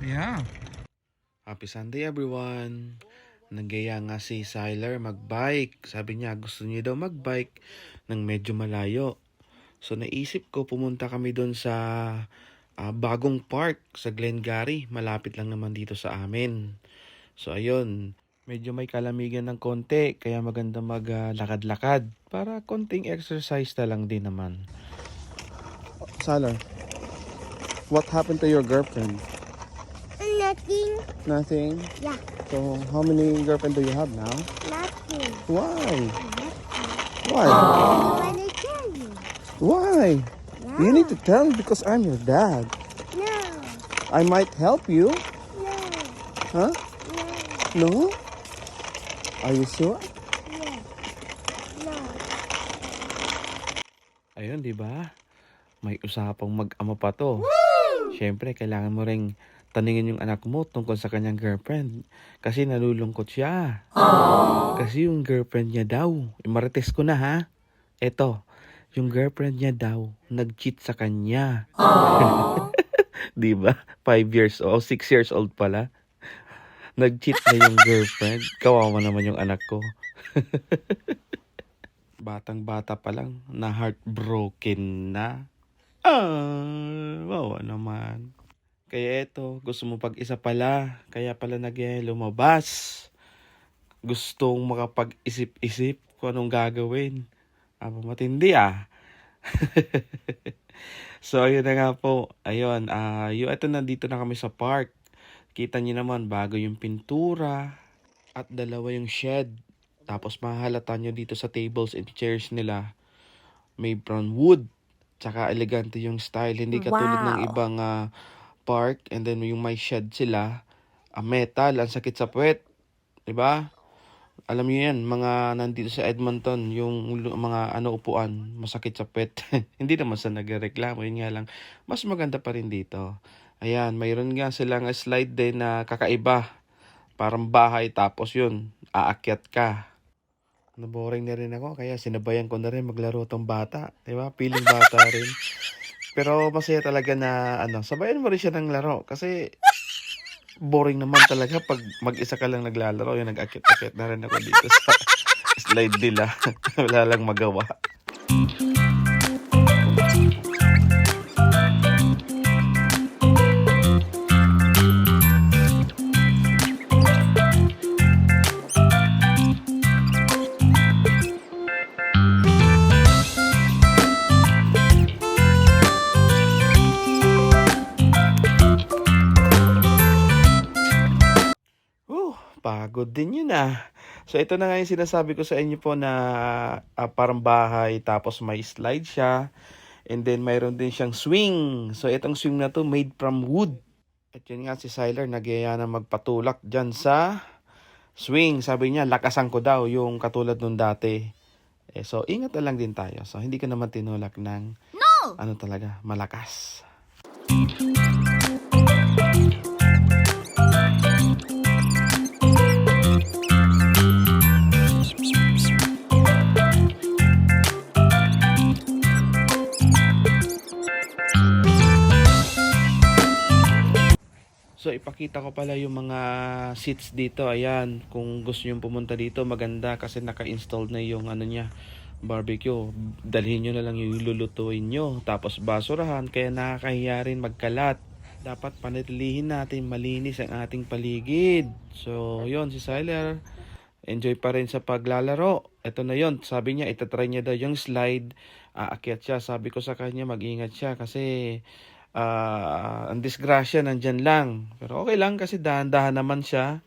Yeah. Happy Sunday everyone! Nagaya nga si Siler magbike. Sabi niya gusto niya daw magbike ng medyo malayo. So naisip ko pumunta kami doon sa ah, bagong park sa Glengarry. Malapit lang naman dito sa amin. So ayun, medyo may kalamigan ng konti kaya maganda maglakad-lakad para konting exercise na lang din naman. Siler, what happened to your girlfriend? Nothing. Nothing. Yeah. So, how many girlfriend do you have now? Nothing. Why? Why? I wanna tell you. Why? No. You need to tell me because I'm your dad. No. I might help you. No. Huh? No. No? Are you sure? Yeah. No. Ayun, di ba? May usapang mag-ama pa to. Siyempre, kailangan mo ring taningin yung anak mo tungkol sa kanyang girlfriend. Kasi nalulungkot siya. Kasi yung girlfriend niya daw, imarites ko na ha. Eto, yung girlfriend niya daw, nag-cheat sa kanya. Di ba? Five years old, six years old pala. Nag-cheat na yung girlfriend. Kawawa naman yung anak ko. Batang bata pa lang, na heartbroken na. Ah, wow naman. Kaya eto, gusto mo pag-isa pala. Kaya pala nag lumabas. Gustong makapag-isip-isip kung anong gagawin. Aba, matindi ah. so, ayun na nga po. Ayun, ah, yung, eto nandito na kami sa park. Kita niyo naman, bago yung pintura. At dalawa yung shed. Tapos mahalata nyo dito sa tables and chairs nila. May brown wood. Tsaka elegante yung style. Hindi katulad ng Wow. ibang ah, park. And then yung may shed sila. ah, metal. Ang sakit sa puwet. Diba? Alam niyo yan, mga nandito sa Edmonton, yung mga ano upuan, masakit sa puwet. Hindi naman sa nagreklamo, yun nga lang. Mas maganda pa rin dito. Ayan, mayroon nga silang slide din na kakaiba. Parang bahay tapos yun, aakyat ka. Naboring na rin ako, kaya sinabayan ko na rin maglaro tong bata. Di ba? Piling bata rin. Pero masaya talaga na, ano, sabayan mo rin siya ng laro. Kasi, boring naman talaga pag mag-isa ka lang naglalaro. Yung nag-akyat-akyat na rin ako dito sa slide nila. Wala lang magawa. Pagod din yun ah. So ito na nga yung sinasabi ko sa inyo po na ah, parang bahay tapos may slide siya. And then mayroon din siyang swing. So itong swing na to made from wood. At yun nga si Siler nagyaya na magpatulak dyan sa swing. Sabi niya lakasan ko daw yung katulad nung dati. Eh, so ingat na lang din tayo. So hindi ka naman tinulak ng ano talaga malakas. So ipakita ko pala yung mga seats dito. Ayan, kung gusto niyo pumunta dito, maganda kasi naka-install na yung ano niya, barbecue. Dalhin niyo na lang yung lulutuin niyo. Tapos basurahan, kaya nakakahiya rin magkalat. Dapat panatilihin natin malinis ang ating paligid. So, yon si Siler. Enjoy pa rin sa paglalaro. Ito na yon Sabi niya, itatry niya daw yung slide. Aakyat siya. Sabi ko sa kanya, mag-ingat siya kasi ah ang disgrasya nandyan lang. Pero okay lang kasi dahan-dahan naman siya.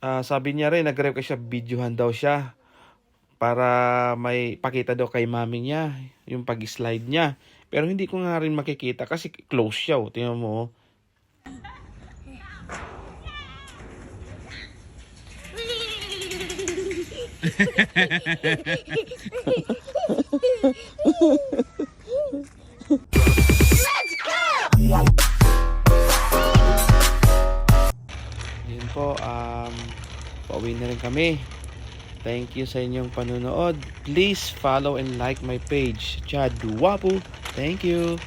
Ah, sabi niya rin, nag-request siya, videohan daw siya. Para may pakita daw kay mami niya, yung pag-slide niya. Pero hindi ko nga rin makikita kasi close siya. Oh. Tingnan mo. oh. pauwi na rin kami. Thank you sa inyong panunood. Please follow and like my page, Chad Duwapo. Thank you.